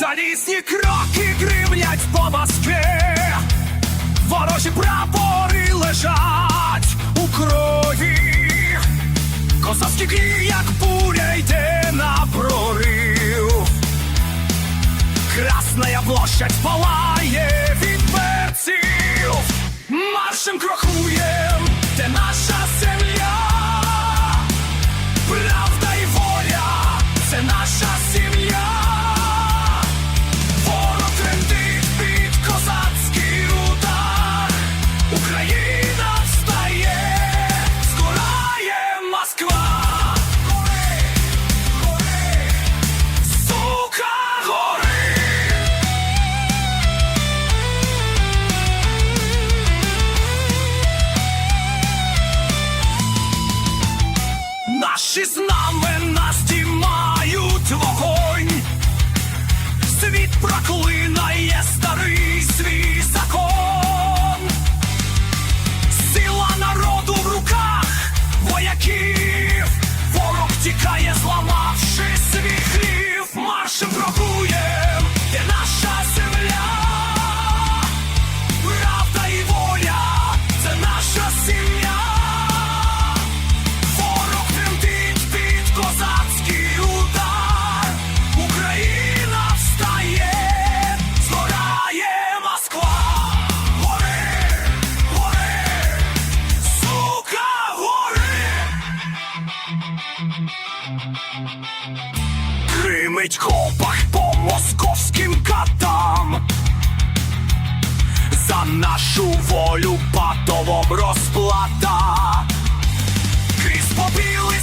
Залізні кроки кривлять по Москве, Ворожі право. втеклі, як пуля йде на прорив. Красная площадь пала. Фашизм бить хопах по московским катам, за нашу волю патовом розплата крізь побіли